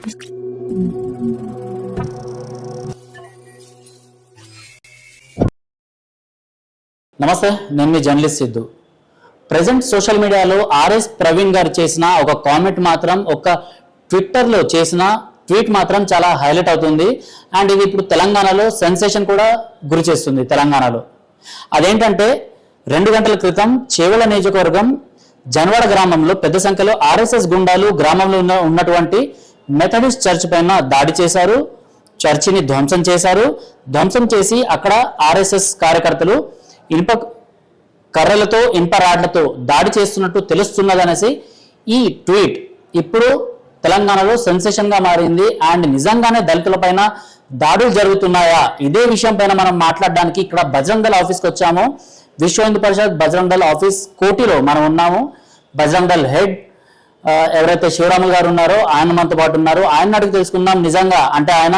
నమస్తే నేను మీ జర్నలిస్ట్ సిద్ధు. ప్రజెంట్ సోషల్ మీడియాలో ఆర్ఎస్ ప్రవీణ్ గారు చేసిన ఒక కామెంట్ మాత్రం ఒక ట్విట్టర్లో చేసిన ట్వీట్ మాత్రం చాలా హైలైట్ అవుతుంది. అండ్ ఇది ఇప్పుడు తెలంగాణలో సెన్సేషన్ కూడా గురి చేస్తుంది తెలంగాణలో. అదేంటంటే రెండు గంటల క్రితం చేవల నియోజకవర్గం జనవాడ గ్రామంలో పెద్ద సంఖ్యలో ఆర్ఎస్ఎస్ గుండాలు గ్రామంలో ఉన్న ఉన్నటువంటి మెథడిస్ట్ చర్చ్ పైన దాడి చేశారు చర్చిని ధ్వంసం చేశారు. ధ్వంసం చేసి అక్కడ ఆర్ఎస్ఎస్ కార్యకర్తలు ఇనుప కర్రలతో ఇనుప రాడ్లతో దాడి చేస్తున్నట్టు తెలుస్తున్నదనేసి ఈ ట్వీట్ ఇప్పుడు తెలంగాణలో సెన్సేషన్గా మారింది. అండ్ నిజంగానే దళితుల పైన దాడులు జరుగుతున్నాయా? ఇదే విషయం పైన మనం మాట్లాడడానికి ఇక్కడ బజరంగ్ దళ ఆఫీస్కి వచ్చాము. విశ్వ హిందూ పరిషత్ బజరంగ్ దళ ఆఫీస్ కోటిలో మనం ఉన్నాము. బజరంగ్ దళ హెడ్ ఎవరైతే శివరాములు గారు ఉన్నారో ఆయన మనతో పాటు ఉన్నారు. ఆయన అడిగి తెలుసుకుందాం. నిజంగా అంటే ఆయన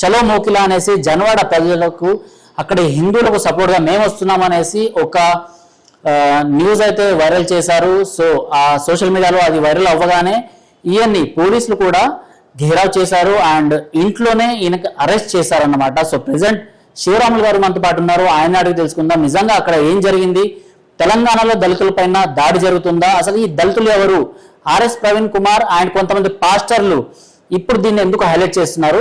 చలో మోకిలా అనేసి జనవాడ ప్రజలకు అక్కడ హిందువులకు సపోర్ట్గా మేము వస్తున్నాం అనేసి ఒక న్యూస్ అయితే వైరల్ చేశారు. సో ఆ సోషల్ మీడియాలో అది వైరల్ అవ్వగానే ఈయన్ని పోలీసులు కూడా ఘేరావ్ చేశారు అండ్ ఇంట్లోనే ఈయనకి అరెస్ట్ చేశారన్నమాట. సో ప్రెసెంట్ శివరాములు గారు మనతో పాటు ఉన్నారు. ఆయన అడిగి తెలుసుకుందాం. నిజంగా అక్కడ ఏం జరిగింది? తెలంగాణలో దళితులపైన దాడి జరుగుతుందా? అసలు ఈ దళితులు ఎవరు? ఆర్ఎస్ ప్రవీణ్ కుమార్ అండ్ కొంతమంది పాస్టర్లు ఇప్పుడు దీన్ని ఎందుకు హైలైట్ చేస్తున్నారు?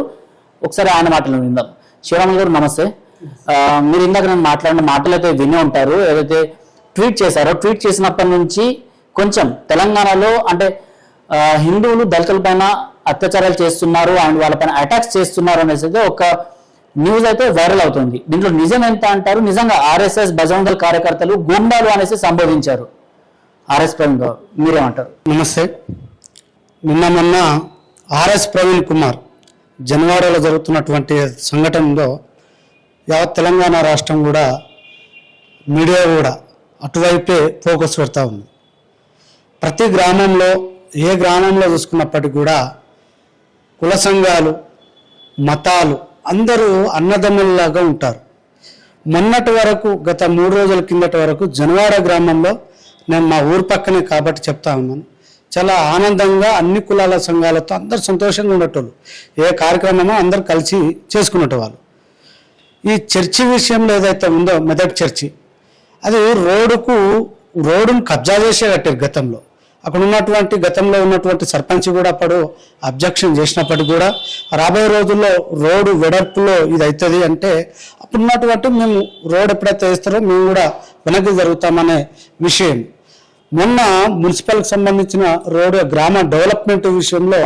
ఒకసారి ఆయన మాటలు విందాం. శివరాములు గారు నమస్తే. మీరు ఇందాక నేను మాట్లాడిన మాటలు అయితే విని ఉంటారు. ఏదైతే ట్వీట్ చేశారో ట్వీట్ చేసినప్పటి నుంచి కొంచెం తెలంగాణలో అంటే హిందువులు దళితుల పైన అత్యాచారాలు చేస్తున్నారు అండ్ వాళ్ళపైన అటాక్స్ చేస్తున్నారు అనేసి అయితే ఒక న్యూస్ అయితే వైరల్ అవుతుంది. దీంట్లో నిజం ఎంత అంటారు? నిజంగా ఆర్ఎస్ఎస్ బజరంగ కార్యకర్తలు గుండాలు అనేసి సంబోధించారు. ఆర్ఎస్ ప్రవీణ్ గారు మీరేమంటారు? నమస్తే. నిన్న మొన్న ఆర్ఎస్ ప్రవీణ్ కుమార్ జనవాడలో జరుగుతున్నటువంటి సంఘటనలో యావత్ తెలంగాణ రాష్ట్రం కూడా మీడియా కూడా అటువైపే ఫోకస్ పెడతా ఉంది. ప్రతి గ్రామంలో ఏ గ్రామంలో చూసుకున్నప్పటికీ కూడా కుల సంఘాలు మతాలు అందరూ అన్నదమ్ముల్లాగా ఉంటారు. మొన్నటి వరకు గత మూడు రోజుల కిందటి వరకు జనవాడ గ్రామంలో నేను మా ఊరు పక్కనే కాబట్టి చెప్తా ఉన్నాను. చాలా ఆనందంగా అన్ని కులాల సంఘాలతో అందరు సంతోషంగా ఉండేటోళ్ళు. ఏ కార్యక్రమమో అందరు కలిసి చేసుకునేటవాళ్ళు ఈ చర్చి విషయంలో ఏదైతే ఉందో మెదక్ చర్చి అది రోడ్డుకు రోడ్డును కబ్జా చేసే కట్టారు గతంలో. అక్కడ ఉన్నటువంటి గతంలో ఉన్నటువంటి సర్పంచ్ కూడా అప్పుడు అబ్జెక్షన్ చేసినప్పటికీ కూడా రాబోయే రోజుల్లో రోడ్డు వెడర్పులో ఇది అవుతుంది అంటే అప్పుడు ఉన్నటువంటి మేము రోడ్ ఎప్పుడైతే వేస్తారో మేము కూడా వెనక్కి జరుగుతామనే విషయం. మొన్న మున్సిపల్కి సంబంధించిన రోడ్డు గ్రామ డెవలప్మెంట్ విషయంలో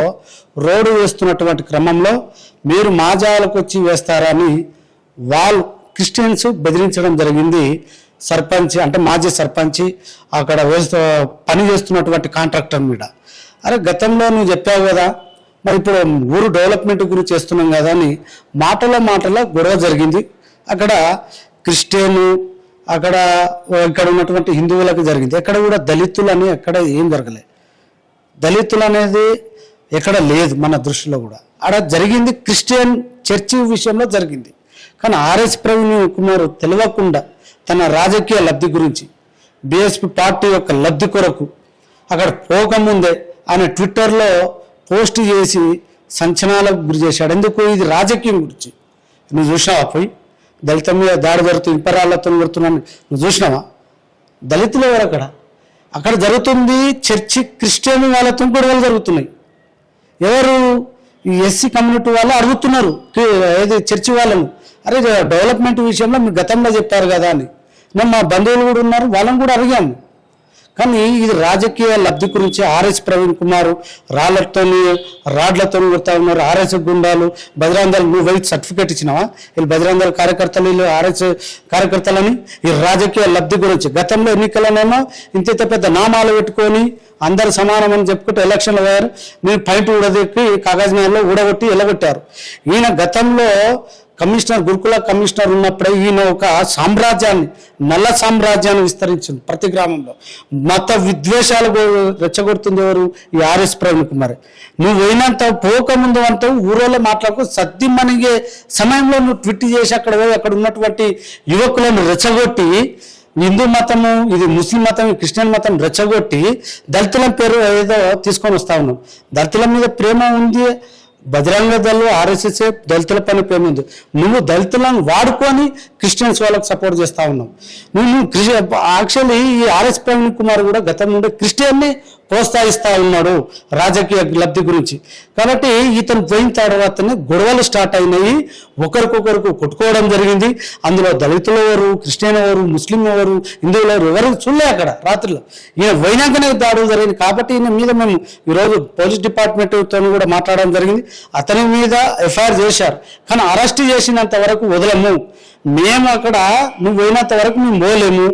రోడ్డు వేస్తున్నటువంటి క్రమంలో మీరు మా జాలకు వచ్చి వేస్తారని వాళ్ళు క్రిస్టియన్స్ బెదిరించడం జరిగింది. సర్పంచ్ అంటే మాజీ సర్పంచ్ అక్కడ వేస్తూ పని చేస్తున్నటువంటి కాంట్రాక్టర్ మీద. అరే గతంలో నువ్వు చెప్పావు కదా మరి ఇప్పుడు ఊరు డెవలప్మెంట్ గురించి చేస్తున్నాం కదా అని మాటలో మాటలో గొడవ జరిగింది. అక్కడ క్రిస్టియన్ అక్కడ ఇక్కడ ఉన్నటువంటి హిందువులకు జరిగింది. ఎక్కడ కూడా దళితులు అని ఎక్కడ ఏం జరగలేదు దళితులు అనేది ఎక్కడ లేదు మన దృష్టిలో కూడా. ఆడ జరిగింది క్రిస్టియన్ చర్చి విషయంలో జరిగింది. కానీ ఆర్ఎస్ ప్రవీణ్ కుమార్ తెలియకుండా తన రాజకీయ లబ్ధి గురించి బీఎస్పీ పార్టీ యొక్క లబ్ధి కొరకు అక్కడ పోకముందే ఆయన ట్విట్టర్లో పోస్ట్ చేసి సంచనాలకు గురి చేశాడు. ఎందుకు? ఇది రాజకీయం గురించి. నువ్వు చూసినావా పోయి? దళితం మీద దాడి జరుగుతుంది ఇంపరాళ్ళతో కొడుతున్నాను నువ్వు చూసినావా? దళితులు ఎవరు అక్కడ? అక్కడ జరుగుతుంది చర్చి క్రిస్టియన్ వాళ్ళతో గొడవలు జరుగుతున్నాయి. ఎవరు? ఈ ఎస్సీ కమ్యూనిటీ వాళ్ళు అడుగుతున్నారు. ఏది చర్చి వాళ్ళను? అరే డెవలప్మెంట్ విషయంలో మీరు గతంలో చెప్పారు కదా అని. నేను మా బంధువులు కూడా ఉన్నారు వాళ్ళని కూడా అడిగాము. కానీ ఇది రాజకీయ లబ్ధి గురించి ఆర్ఎస్ ప్రవీణ్ కుమార్ రాళ్ళతో రాడ్లతో కొడతా ఉన్నారు. ఆర్ఎస్ గుండాలు బజరంగాలు నువ్వు వైట్ సర్టిఫికేట్ ఇచ్చినావా? వీళ్ళు బజరంగాల కార్యకర్తలు వీళ్ళు ఆర్ఎస్ కార్యకర్తలని ఈ రాజకీయ లబ్ధి గురించి గతంలో ఎన్నికలనేమో ఇంత ఇంత పెద్ద నామాలు పెట్టుకొని అందరు సమానం అని చెప్పుకుంటూ ఎలక్షన్లు పోయారు. మీరు పైంట్ ఊడదెక్కి కాగజ్ నగర్లో ఊడగొట్టి ఎలగొట్టారు ఈయన గతంలో కమిషనర్ గురుకుల కమిషనర్ ఉన్నప్పుడే ఈయన ఒక సామ్రాజ్యాన్ని నల్ల సామ్రాజ్యాన్ని విస్తరించింది ప్రతి గ్రామంలో. మత విద్వేషాలు రెచ్చగొడుతుంది ఎవరు? ఈ ఆర్ఎస్ ప్రవీణ్ కుమార్. నువ్వు పోయినంత పోకముందు అంటావు ఊరోళ్ళు మాట్లాడుకో సద్ది అనిగే సమయంలో నువ్వు ట్విట్ చేసి అక్కడ పోయి అక్కడ ఉన్నటువంటి యువకులను రెచ్చగొట్టి హిందూ మతము ఇది ముస్లిం మతం క్రిస్టియన్ మతం రెచ్చగొట్టి దళితుల పేరు ఏదో తీసుకొని వస్తా ఉన్నాం దళితుల మీద ప్రేమ ఉంది బజరంగ దళ్ ఆర్ఎస్ఎస్ దళితుల పైన ప్రేమ ఉంది నువ్వు దళితులను వాడుకొని క్రిస్టియన్స్ వాళ్ళకి సపోర్ట్ చేస్తూ ఉన్నాం. నువ్వు క్రిస్టి యాక్చువల్లీ ఈ ఆర్ఎస్ ప్రవీణ్ కుమార్ కూడా గతం నుండి క్రిస్టియన్ని ప్రోత్సహిస్తూ ఉన్నాడు రాజకీయ లబ్ధి గురించి. కాబట్టి ఇతను పోయిన తర్వాతనే గొడవలు స్టార్ట్ అయినాయి. ఒకరికొకరికి కొట్టుకోవడం జరిగింది. అందులో దళితులు ఎవరు క్రిస్టియన్ ఎవరు ముస్లిం ఎవరు హిందువులు ఎవరు ఎవరు చూడలే అక్కడ రాత్రిలో. ఈయన పోయినాకనే దాడులు జరిగింది కాబట్టి ఈయన మీద మేము ఈరోజు పోలీస్ డిపార్ట్మెంట్తో కూడా మాట్లాడడం జరిగింది. అతని మీద ఎఫ్ఐఆర్ చేశారు. కానీ అరెస్ట్ చేసినంత వరకు వదలము. మేము అక్కడ నువ్వు పోయినంత వరకు మేము పోలేము.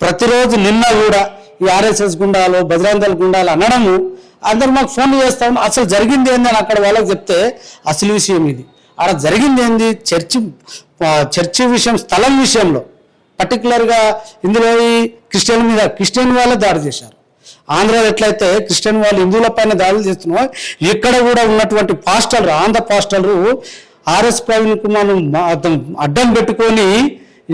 ప్రతిరోజు నిన్న కూడా ఈ ఆర్ఎస్ఎస్ గుండాలు బజరంగల్ గుండాలు అనడము అందరు మాకు ఫోన్లు చేస్తాము అసలు జరిగింది ఏంది అని అక్కడ వాళ్ళకి చెప్తే అసలు విషయం ఇది. అక్కడ జరిగింది ఏంది? చర్చి చర్చి విషయం స్థలం విషయంలో. పర్టికులర్గా ఇందులో ఈ క్రిస్టియన్ మీద క్రిస్టియన్ వాళ్ళే దాడి చేశారు. ఆంధ్రాలో ఎట్లయితే క్రిస్టియన్ వాళ్ళు హిందువుల పైన దాడులు చేస్తున్నారో ఇక్కడ కూడా ఉన్నటువంటి పాస్టల్ ఆంధ్ర పాస్టర్లు ఆర్ఎస్ ప్రవీణ్ కుమార్ అతను అడ్డం పెట్టుకొని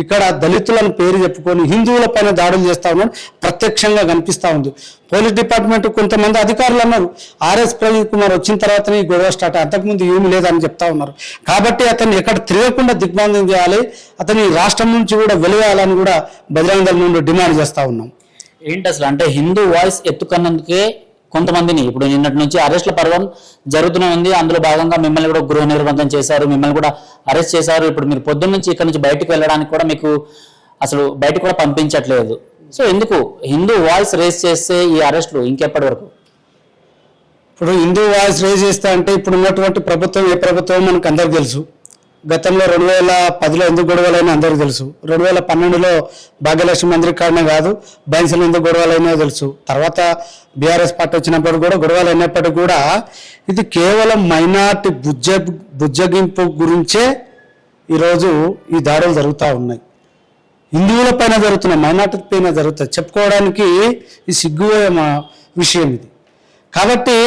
ఇక్కడ దళితులను పేరు చెప్పుకొని హిందువుల పైన దాడులు చేస్తా ఉన్నాడు. ప్రత్యక్షంగా కనిపిస్తా ఉంది. పోలీస్ డిపార్ట్మెంట్ కొంతమంది అధికారులు అన్నారు. ఆర్ఎస్ ప్రవీణ్ కుమార్ వచ్చిన తర్వాతనే ఈ గొడవ స్టార్ట్ అంతకుముందు ఏమీ లేదని చెప్తా ఉన్నారు. కాబట్టి అతన్ని ఎక్కడ తిరగకుండా దిగ్బంధం చేయాలి. అతని రాష్ట్రం నుంచి కూడా వెలువేయాలని కూడా బజరంగ దళం నుండి డిమాండ్ చేస్తా ఉన్నాం. ఏంటి అసలు? అంటే హిందూ వాయిస్ ఎత్తుకున్నందుకే కొంతమందిని. ఇప్పుడు నిన్నటి నుంచి అరెస్ట్ల పర్వం జరుగుతూనే ఉంది. అందులో భాగంగా మిమ్మల్ని కూడా గృహ నిర్బంధం చేశారు. మిమ్మల్ని కూడా అరెస్ట్ చేశారు. ఇప్పుడు మీరు పొద్దున్న నుంచి ఇక్కడ నుంచి బయటకు వెళ్ళడానికి కూడా మీకు అసలు బయటకు కూడా పంపించట్లేదు. సో ఎందుకు? హిందూ వాయిస్ రేస్ చేస్తే ఈ అరెస్టులు ఇంకెప్పటి వరకు? ఇప్పుడు హిందూ వాయిస్ రేస్ చేస్తే అంటే ఇప్పుడు ఉన్నటువంటి ప్రభుత్వం ఏ ప్రభుత్వం మనకు అందరికి తెలుసు. గతంలో రెండు వేల పదిలో ఎందుకు గొడవలైనా అందరికీ తెలుసు. రెండు వేల పన్నెండులో భాగ్యలక్ష్మి మంత్రి కాడనే కాదు బైన్సలు ఎందుకు గొడవలైనా తెలుసు. తర్వాత బీఆర్ఎస్ పార్టీ వచ్చినప్పుడు కూడా గొడవలు అయినప్పటికీ కూడా ఇది కేవలం మైనార్టీ బుజ్జ బుజ్జగింపు గురించే ఈరోజు ఈ దాడులు జరుగుతూ ఉన్నాయి. హిందువుల పైన జరుగుతున్నాయి మైనార్టీ పైన జరుగుతాయి. చెప్పుకోవడానికి ఈ సిగ్గు విషయం ఇది. కాబట్టి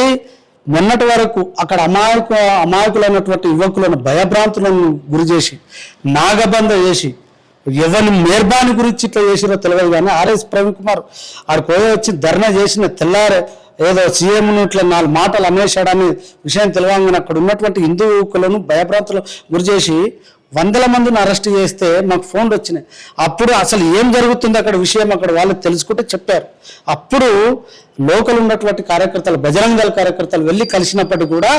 మొన్నటి వరకు అక్కడ అమాయక అమాయకులైనటువంటి యువకులను భయభ్రాంతులను గురి చేసి నాగబంధ చేసి ఎవరిని మేర్బాని గురించి ఇట్లా చేసిరో తెలియదు కానీ ఆర్ఎస్ ప్రవీణ్ కుమార్ ఆడికి పోయి వచ్చి ధర్నా చేసిన తెల్లారే ఏదో సీఎం ఇట్లా నాలుగు మాటలు అమ్మేశాడని విషయం తెలియంగానే అక్కడ ఉన్నటువంటి హిందూ యువకులను భయభ్రాంతులు గురి చేసి వందల మందిని అరెస్ట్ చేస్తే మాకు ఫోన్లు వచ్చినాయి. అప్పుడు అసలు ఏం జరుగుతుంది అక్కడ విషయం అక్కడ వాళ్ళు తెలుసుకుంటే చెప్పారు. అప్పుడు లోకల్ ఉన్నటువంటి కార్యకర్తలు బజరంగ దళ కార్యకర్తలు వెళ్ళి కలిసినప్పటికీ కూడా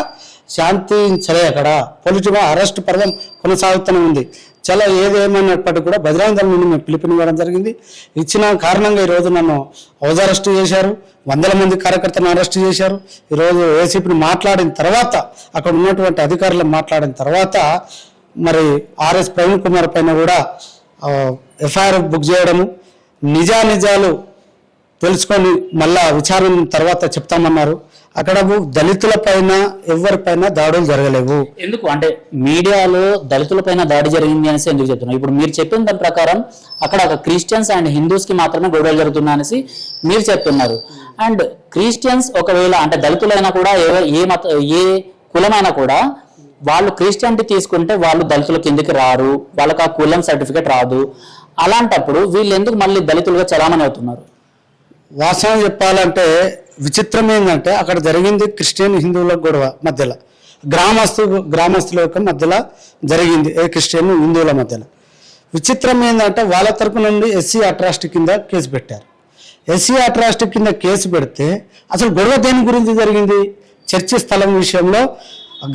శాంతించలే అక్కడ. పొలిటిగా అరెస్ట్ పర్వం కొనసాగుతూనే ఉంది. చాలా ఏదేమైనప్పటికీ కూడా బజరంగ దళం నుండి మేము పిలుపునివ్వడం జరిగింది. ఇచ్చిన కారణంగా ఈరోజు నన్ను హౌజ్ అరెస్ట్ చేశారు. వందల మంది కార్యకర్తలను అరెస్ట్ చేశారు. ఈరోజు ఏసీపీని మాట్లాడిన తర్వాత అక్కడ ఉన్నటువంటి అధికారులు మాట్లాడిన తర్వాత మరి ఆర్ఎస్ ప్రవీణ్ కుమార్ పైన కూడా ఎఫ్ఐఆర్ బుక్ చేయడము నిజానిజాలు తెలుసుకొని మళ్ళా విచారణ తర్వాత చెప్తామన్నారు. అక్కడ దళితుల పైన ఎవరిపైన దాడులు జరగలేవు. ఎందుకు? అంటే మీడియాలో దళితుల పైన దాడి జరిగింది అనేసి ఎందుకు చెప్తున్నారు? ఇప్పుడు మీరు చెప్పిన దాని ప్రకారం అక్కడ క్రిస్టియన్స్ అండ్ హిందూస్కి మాత్రమే గొడవలు జరుగుతున్నా అనేసి మీరు చెప్తున్నారు. అండ్ క్రిస్టియన్స్ ఒకవేళ అంటే దళితులైనా కూడా ఏ- ఏ మత ఏ కులమైనా కూడా వాళ్ళు క్రిస్టియానిటీ తీసుకుంటే వాళ్ళు దళితుల కిందకి రారు వాళ్ళకి ఆ కులం సర్టిఫికేట్ రాదు. అలాంటప్పుడు వీళ్ళు ఎందుకు మళ్ళీ దళితులుగా చలామణి అవుతున్నారు? వాస్తవం చెప్పాలంటే విచిత్రం ఏంటంటే అక్కడ జరిగింది క్రిస్టియన్ హిందువుల గొడవ మధ్యలో. గ్రామస్తు గ్రామస్తుల యొక్క మధ్యలో జరిగింది ఏ క్రిస్టియన్ హిందువుల మధ్యలో. విచిత్రం ఏంటంటే వాళ్ళ తరపు నుండి ఎస్సీ అట్రాసిటీ కింద కేసు పెట్టారు. ఎస్సీ అట్రాసిటీ కింద కేసు పెడితే అసలు గొడవ దేని గురించి జరిగింది? చర్చి స్థలం విషయంలో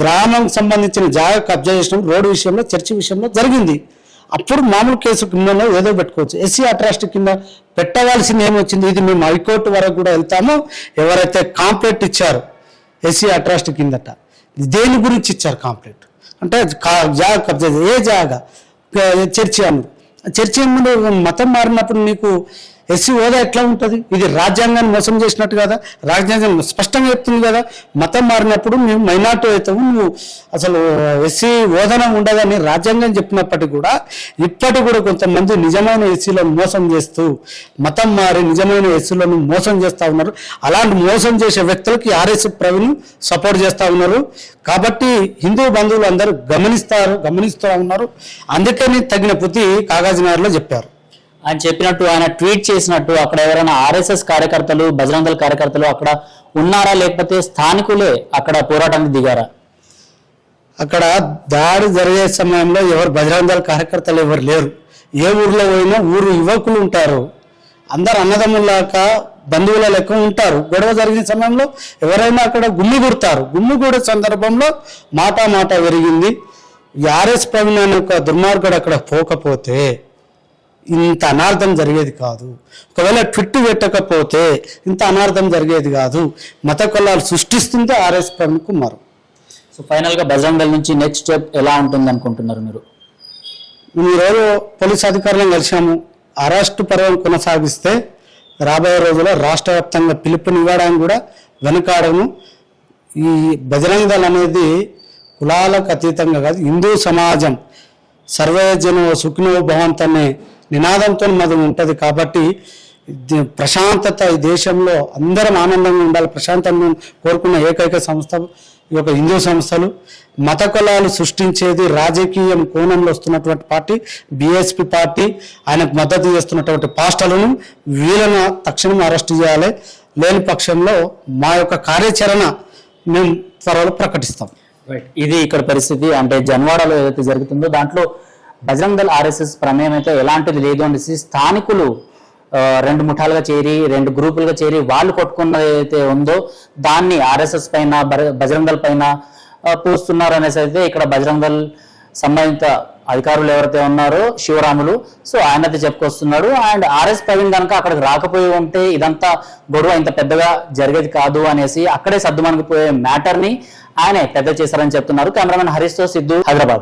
గ్రామం సంబంధించిన జాగా కబ్జా చేసిన రోడ్డు విషయంలో చర్చి విషయంలో జరిగింది. అప్పుడు మామూలు కేసు కింద ఏదో పెట్టుకోవచ్చు. ఎస్సీ అట్రాస్ట్ కింద పెట్టవలసింది ఏమొచ్చింది? ఇది మేము హైకోర్టు వరకు కూడా వెళ్తాము. ఎవరైతే కాంప్లైంట్ ఇచ్చారు ఎస్సీ అట్రాస్ట్ కిందట దేని గురించి ఇచ్చారు కాంప్లైంట్? అంటే జాగా కబ్జా ఏ జాగా? చర్చి అన్నారు చర్చి ముందు మతం మారినప్పుడు నీకు ఎస్సీ హోదా ఎట్లా ఉంటుంది? ఇది రాజ్యాంగాన్ని మోసం చేసినట్టు కదా? రాజ్యాంగం స్పష్టంగా చెప్తుంది కదా? మతం మారినప్పుడు మేము మైనార్టీ అవుతాము నువ్వు అసలు ఎస్సీ హోదాన ఉండదని రాజ్యాంగం చెప్పినప్పటికీ కూడా ఇప్పటికి కూడా కొంతమంది నిజమైన ఎస్సీలను మోసం చేస్తూ మతం మారి నిజమైన ఎస్సీలను మోసం చేస్తూ ఉన్నారు. అలాంటి మోసం చేసే వ్యక్తులకి ఆర్ఎస్ ప్రవీణ్ సపోర్ట్ చేస్తూ ఉన్నారు. కాబట్టి హిందూ బంధువులు అందరూ గమనిస్తారు గమనిస్తూ ఉన్నారు. అందుకని తగిన బుద్ధి కాగజ్నగర్లో చెప్పారు. ఆయన చెప్పినట్టు ఆయన ట్వీట్ చేసినట్టు అక్కడ ఎవరైనా ఆర్ఎస్ఎస్ కార్యకర్తలు బజరంగ కార్యకర్తలు అక్కడ ఉన్నారా లేకపోతే స్థానికులే అక్కడ పోరాటానికి దిగారా? అక్కడ దాడి జరిగే సమయంలో ఎవరు బజరంగ కార్యకర్తలు ఎవరు లేరు. ఏ ఊర్లో పోయినా ఊరు యువకులు ఉంటారు. అందరు అన్నదమ్ములాక బంధువుల లెక్క ఉంటారు. గొడవ జరిగిన సమయంలో ఎవరైనా అక్కడ గుమ్మి గుడతారు. గుమ్మి గుడే సందర్భంలో మాట మాట పెరిగింది ఆర్ఎస్ ప్రవీణ్ అనే ఒక దుర్మార్గుడు అక్కడ పోకపోతే ఇంత అనార్థం జరిగేది కాదు. ఒకవేళ ట్విట్ పెట్టకపోతే ఇంత అనార్థం జరిగేది కాదు. మత కులాలు సృష్టిస్తుంది ఆర్ఎస్ ప్రవీణ్ కుమార్ సో ఫైనల్గా బజరంగ్ దళ్ నుంచి నెక్స్ట్ స్టెప్ ఎలా ఉంటుంది అనుకుంటున్నారు మీరు ఈరోజు పోలీస్ అధికారులను కలిసాము అరెస్టు పర్వం కొనసాగిస్తే రాబోయే రోజుల్లో రాష్ట్ర వ్యాప్తంగా పిలుపునివ్వడానికి కూడా వెనుకాడము ఈ బజరంగ దళ్ అనేది కులాలకు అతీతంగా కాదు హిందూ సమాజం సర్వజన సుఖినో భవంత్ అనే నినాదంతో మనం ఉంటుంది కాబట్టి ప్రశాంతత ఈ దేశంలో అందరం ఆనందంగా ఉండాలి ప్రశాంతంగా కోరుకున్న ఏకైక సంస్థ ఈ యొక్క హిందూ సంస్థలు. మత కులాలు సృష్టించేది రాజకీయం కోణంలో వస్తున్నటువంటి పార్టీ బీఎస్పీ పార్టీ. ఆయనకు మద్దతు చేస్తున్నటువంటి పాస్టర్లను వీళ్ళను తక్షణం అరెస్ట్ చేయాలి. లేని పక్షంలో మా యొక్క కార్యాచరణ మేము త్వరలో ప్రకటిస్తాం. రైట్ ఇది ఇక్కడ పరిస్థితి. అంటే జన్వాడలో ఏదైతే జరుగుతుందో దాంట్లో బజరంగ్ దళ్ ఆర్ఎస్ఎస్ ప్రమేయం అయితే ఎలాంటిది లేదు అనేసి స్థానికులు రెండు ముఠాలుగా చేరి రెండు గ్రూపులుగా చేరి వాళ్ళు కొట్టుకున్నది అయితే ఉందో దాన్ని ఆర్ఎస్ఎస్ పైన బజరంగల్ బజరంగ్ దళ్ పైన పూస్తున్నారు అనేసి అయితే ఇక్కడ బజరంగ్ దళ్ సంబంధిత అధికారులు ఎవరైతే ఉన్నారో శివరాములు సో ఆయన అయితే చెప్పుకొస్తున్నాడు. అండ్ ఆర్ఎస్ ప్రవీణ్ కనుక అక్కడికి రాకపోయి ఉంటే ఇదంతా గొడవ ఇంత పెద్దగా జరిగేది కాదు అనేసి అక్కడే సర్దుమణికి పోయే మ్యాటర్ని ఆయనే పెద్ద చేశారని చెప్తున్నారు. కెమెరామెన్ హరీష్తో సిద్ధు హైదరాబాద్.